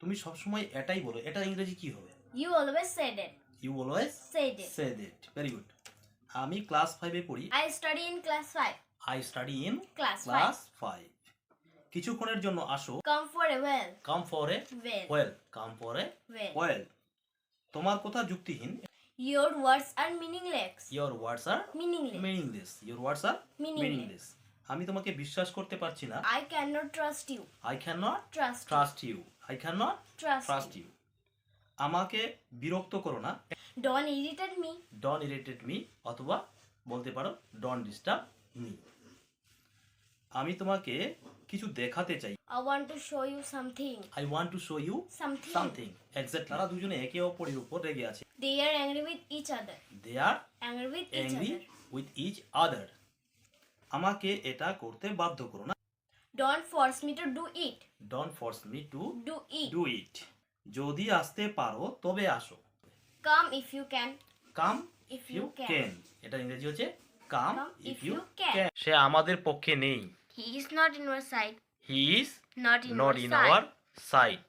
তুমি সবসময় এটাই বলো এটা ইংরেজি কি হবে you always said it. You always Said it. Say that very good আমি ক্লাস ফাইভে পড়ি I study in class 5. I study in class 5. Class five কিছুক্ষণের জন্য আসো come for a well come for a well come for a well তোমার কথা যুক্তিহীন Your words are meaningless. Your words are Meaningless. Meaningless your words are Meaningless. Meaningless আমি তোমাকে বিশ্বাস করতে পারছি না। I can not trust you I can not you. Trust you I can not. Trust you আমাকে বিরক্ত করো না। Don't irritate me don't irritate me অথবা বলতে পারো ডন ডিস্টার্ব মি আমি তোমাকে কিছু দেখাতে চাই। I want to show you something. I want to show you Something. Something exact তারা দুজনে একে অপরের উপর রেগে আছে। They are angry with each other. They are angry with each other আমাকে এটা করতে বাধ্য করো না। Don't force me to do it. Don't force me to do it do it যদি আসতে পারো তবে আসো। Come if you can come if you can এটা ইংরেজি হচ্ছে কাম ইফ ইউ ক্যান সে আমাদের পক্ষে নেই। He is not in our side. He is not in. Our side